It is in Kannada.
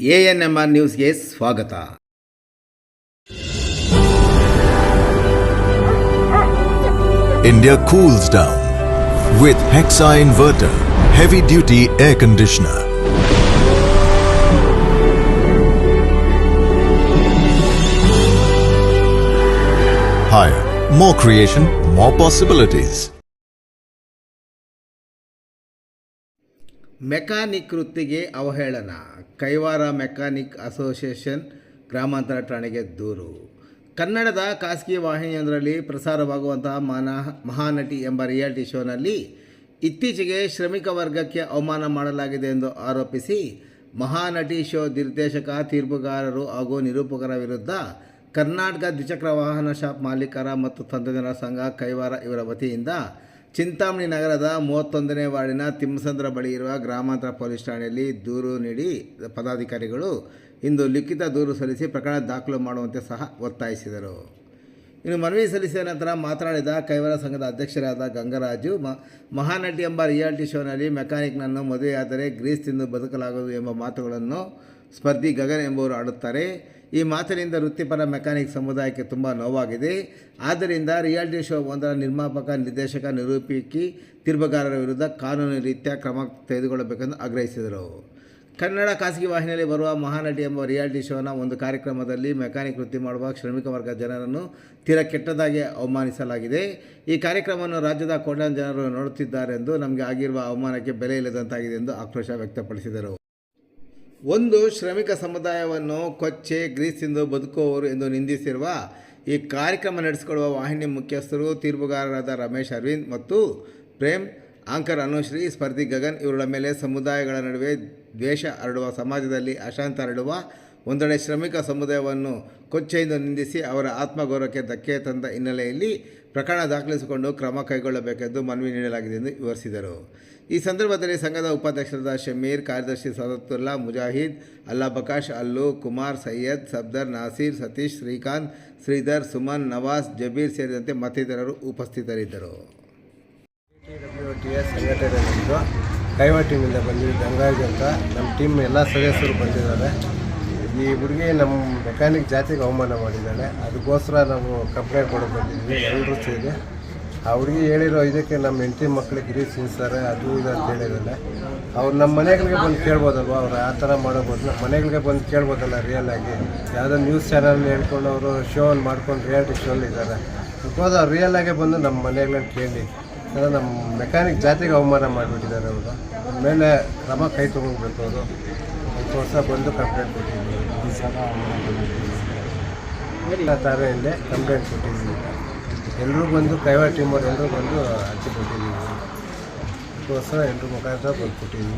ಎ ಎನ್ ಎಮ್ ಆರ್ ನ್ಯೂಸ್ಗೆ ಸ್ವಾಗತ India cools down with Hexa Inverter Heavy Duty Air Conditioner. Higher, more creation, more possibilities. Mechanic ವೃತ್ತಿಗೆ ಅವಹೇಳನ. ಕೈವಾರ ಮೆಕ್ಯಾನಿಕ್ ಅಸೋಸಿಯೇಷನ್ ಗ್ರಾಮಾಂತರ ಠಾಣೆಗೆ ದೂರು. ಕನ್ನಡದ ಖಾಸಗಿ ವಾಹಿನಿಯೊಂದರಲ್ಲಿ ಪ್ರಸಾರವಾಗುವಂತಹ ಮಾನ, ಮಹಾನಟಿ ಎಂಬ ರಿಯಾಲಿಟಿ ಶೋನಲ್ಲಿ ಇತ್ತೀಚೆಗೆ ಶ್ರಮಿಕ ವರ್ಗಕ್ಕೆ ಅವಮಾನ ಮಾಡಲಾಗಿದೆ ಎಂದು ಆರೋಪಿಸಿ ಮಹಾನಟಿ ಶೋ ನಿರ್ದೇಶಕ, ತೀರ್ಪುಗಾರರು ಹಾಗೂ ನಿರೂಪಕರ ವಿರುದ್ಧ ಕರ್ನಾಟಕ ದ್ವಿಚಕ್ರ ವಾಹನ ಶಾಪ್ ಮಾಲೀಕರ ಮತ್ತು ತಂತ್ರಜ್ಞರ ಸಂಘ ಕೈವಾರ ಇವರ ವತಿಯಿಂದ ಚಿಂತಾಮಣಿ ನಗರದ ಮೂವತ್ತೊಂದನೇ ವಾರ್ಡಿನ ತಿಮ್ಮಸಂದ್ರ ಬಳಿ ಇರುವ ಗ್ರಾಮಾಂತರ ಪೊಲೀಸ್ ಠಾಣೆಯಲ್ಲಿ ದೂರು ನೀಡಿ ಪದಾಧಿಕಾರಿಗಳು ಇಂದು ಲಿಖಿತ ದೂರು ಸಲ್ಲಿಸಿ ಪ್ರಕರಣ ದಾಖಲು ಮಾಡುವಂತೆ ಸಹ ಒತ್ತಾಯಿಸಿದರು. ಇನ್ನು ಮನವಿ ಸಲ್ಲಿಸಿದ ನಂತರ ಮಾತನಾಡಿದ ಕೈವರ ಸಂಘದ ಅಧ್ಯಕ್ಷರಾದ ಗಂಗರಾಜು ಮಹಾನಟಿ ಎಂಬ ರಿಯಾಲಿಟಿ ಶೋನಲ್ಲಿ ಮೆಕ್ಯಾನಿಕ್ನನ್ನು ಮದುವೆಯಾದರೆ ಗ್ರೀಸ್ ತಿಂದು ಬದುಕಲಾಗದು ಎಂಬ ಮಾತುಗಳನ್ನು ಸ್ಪರ್ಧಿ ಗಗನ್ ಎಂಬುವರು ಆಡುತ್ತಾರೆ ಈ ಮಾತಿನಿಂದ ವೃತ್ತಿಪರ ಮೆಕ್ಯಾನಿಕ್ ಸಮುದಾಯಕ್ಕೆ ತುಂಬ ನೋವಾಗಿದೆ. ಆದ್ದರಿಂದ ರಿಯಾಲಿಟಿ ಶೋ ಒಂದರ ನಿರ್ಮಾಪಕ, ನಿರ್ದೇಶಕ, ನಿರೂಪಕಿ ತೀರ್ಪುಗಾರರ ವಿರುದ್ಧ ಕಾನೂನು ರೀತ್ಯ ಕ್ರಮ ತೆಗೆದುಕೊಳ್ಳಬೇಕೆಂದು ಆಗ್ರಹಿಸಿದರು. ಕನ್ನಡ ಖಾಸಗಿ ವಾಹಿನಿಯಲ್ಲಿ ಬರುವ ಮಹಾನಟಿ ಎಂಬ ರಿಯಾಲಿಟಿ ಶೋನ ಒಂದು ಕಾರ್ಯಕ್ರಮದಲ್ಲಿ ಮೆಕ್ಯಾನಿಕ್ ವೃತ್ತಿ ಮಾಡುವ ಶ್ರಮಿಕ ವರ್ಗ ಜನರನ್ನು ತೀರಾ ಕೆಟ್ಟದಾಗಿ ಅವಮಾನಿಸಲಾಗಿದೆ. ಈ ಕಾರ್ಯಕ್ರಮವನ್ನು ರಾಜ್ಯದ ಕೋಟ್ಯಾಂತರ ಜನರು ನೋಡುತ್ತಿದ್ದಾರೆಂದು ನಮಗೆ ಆಗಿರುವ ಅವಮಾನಕ್ಕೆ ಬೆಲೆ ಇಲ್ಲದಂತಾಗಿದೆ ಎಂದು ಆಕ್ರೋಶ ವ್ಯಕ್ತಪಡಿಸಿದರು. ಒಂದು ಶ್ರಮಿಕ ಸಮುದಾಯವನ್ನು ಕೊಚ್ಚೆ ಗ್ರೀಸಿಂದು ಬದುಕುವವರು ಎಂದು ನಿಂದಿಸಿರುವ ಈ ಕಾರ್ಯಕ್ರಮ ನಡೆಸಿಕೊಳ್ಳುವ ವಾಹಿನಿ ಮುಖ್ಯಸ್ಥರು, ತೀರ್ಪುಗಾರರಾದ ರಮೇಶ್ ಅರವಿಂದ್ ಮತ್ತು ಪ್ರೇಮ್ ಆಂಕರ್ ಅನುಶ್ರೀ, ಸ್ಪರ್ಧಿ ಗಗನ್ ಇವರುಗಳ ಮೇಲೆ ಸಮುದಾಯಗಳ ನಡುವೆ ದ್ವೇಷ ಹರಡುವ, ಸಮಾಜದಲ್ಲಿ ಅಶಾಂತ ಹರಡುವ, ಒಂದೆಡೆ ಶ್ರಮಿಕ ಸಮುದಾಯವನ್ನು ಕೊಚ್ಚೆಯಿಂದ ನಿಂದಿಸಿ ಅವರ ಆತ್ಮಗೌರವಕ್ಕೆ ಧಕ್ಕೆ ತಂದ ಹಿನ್ನೆಲೆಯಲ್ಲಿ ಪ್ರಕರಣ ದಾಖಲಿಸಿಕೊಂಡು ಕ್ರಮ ಕೈಗೊಳ್ಳಬೇಕೆಂದು ಮನವಿ ನೀಡಲಾಗಿದೆ ಎಂದು ವಿವರಿಸಿದರು. ಈ ಸಂದರ್ಭದಲ್ಲಿ ಸಂಘದ ಉಪಾಧ್ಯಕ್ಷರಾದ ಶಮೀರ್, ಕಾರ್ಯದರ್ಶಿ ಸದತ್ತುಲ್ಲಾ, ಮುಜಾಹಿದ್, ಅಲ್ಲಾ ಬಕಾಶ್, ಅಲ್ಲು, ಕುಮಾರ್, ಸೈಯದ್, ಸಬ್ದರ್, ನಾಸೀರ್, ಸತೀಶ್, ಶ್ರೀಕಾಂತ್, ಶ್ರೀಧರ್, ಸುಮನ್, ನವಾಜ್, ಜಬೀರ್ ಸೇರಿದಂತೆ ಮತ್ತಿತರರು ಉಪಸ್ಥಿತರಿದ್ದರು. ಟಿ ಎಸ್ ಸಂಘಟನೆ ನಮ್ಮದು ಕೈವಾ ಟೀಮಿಂದ ಬಂದಿದ್ದು ಗಂಗಾಜಿ ಅಂತ. ನಮ್ಮ ಟೀಮ್ ಎಲ್ಲ ಸದಸ್ಯರು ಬಂದಿದ್ದಾರೆ. ಈ ಹುಡುಗಿ ನಮ್ಮ ಮೆಕ್ಯಾನಿಕ್ ಜಾತಿಗೆ ಅವಮಾನ ಮಾಡಿದ್ದಾಳೆ. ಅದಕ್ಕೋಸ್ಕರ ನಾವು ಕಂಪ್ಲೇಂಟ್ ಕೊಡೋಕೆ ಬಂದಿದ್ವಿ ಎಲ್ಲರೂ ಸೇರಿ. ಆ ಹುಡುಗಿ ಹೇಳಿರೋ ಇದಕ್ಕೆ ನಮ್ಮ ಹೆಂಡತಿ ಮಕ್ಕಳಿಗೆ ಗಿರಿ ಸಿನ್ಸ್ತಾರೆ ಅದು ಇದು ಅಂತ ಹೇಳಿದಾರೆ ಅವ್ರು ನಮ್ಮ ಮನೆಗಳಿಗೆ ಬಂದು ಕೇಳ್ಬೋದಲ್ವ? ಅವ್ರು ಆ ಥರ ಮಾಡೋ ಬದಲು. ಮನೆಗಳಿಗೆ ಬಂದು ಕೇಳ್ಬೋದಲ್ಲ ರಿಯಲ್ ಆಗಿ. ಯಾವುದೋ ನ್ಯೂಸ್ ಚಾನಲ್ ಹೇಳ್ಕೊಂಡು ಅವರು ಶೋ ಮಾಡ್ಕೊಂಡು ರಿಯಾಲಿಟಿ ಶೋಲ್ಲಿದ್ದಾರೆ ಬಿಕಾಸ್ ಅವ್ರು ರಿಯಲ್ ಆಗೇ ಬಂದು ನಮ್ಮ ಮನೆಗಳನ್ನ ಕೇಳಿ. ಯಾಕಂದ್ರೆ ನಮ್ಮ ಮೆಕ್ಯಾನಿಕ್ ಜಾತಿಗೆ ಅವಮಾನ ಮಾಡಿಬಿಟ್ಟಿದ್ದಾರೆ ಅವರು. ಮೇಲೆ ಕ್ರಮ ಕೈ ತೊಗೊಳ್ಬೇಕು ಅವರು. ವರ್ಷ ಬಂದು ಕಂಪ್ಲೇಂಟ್ ಕೊಟ್ಟಿದ್ದೀವಿ ಎಲ್ಲ ತಾರೆಯಲ್ಲೇ ಕಂಪ್ಲೇಂಟ್ ಕೊಟ್ಟಿದ್ದೀವಿ. ಎಲ್ಲರೂ ಬಂದು ಕೈವಾ ಟೀಮವ್ರು ಎಲ್ಲರೂ ಬಂದು ಅರ್ಜಿ ಕೊಟ್ಟಿದ್ದೀವಿ. ಅದಕ್ಕೋಸ್ಕರ ಎಲ್ಲರೂ ಮುಖಾಂತರ ಬಂದು ಕೊಟ್ಟಿದ್ದೀವಿ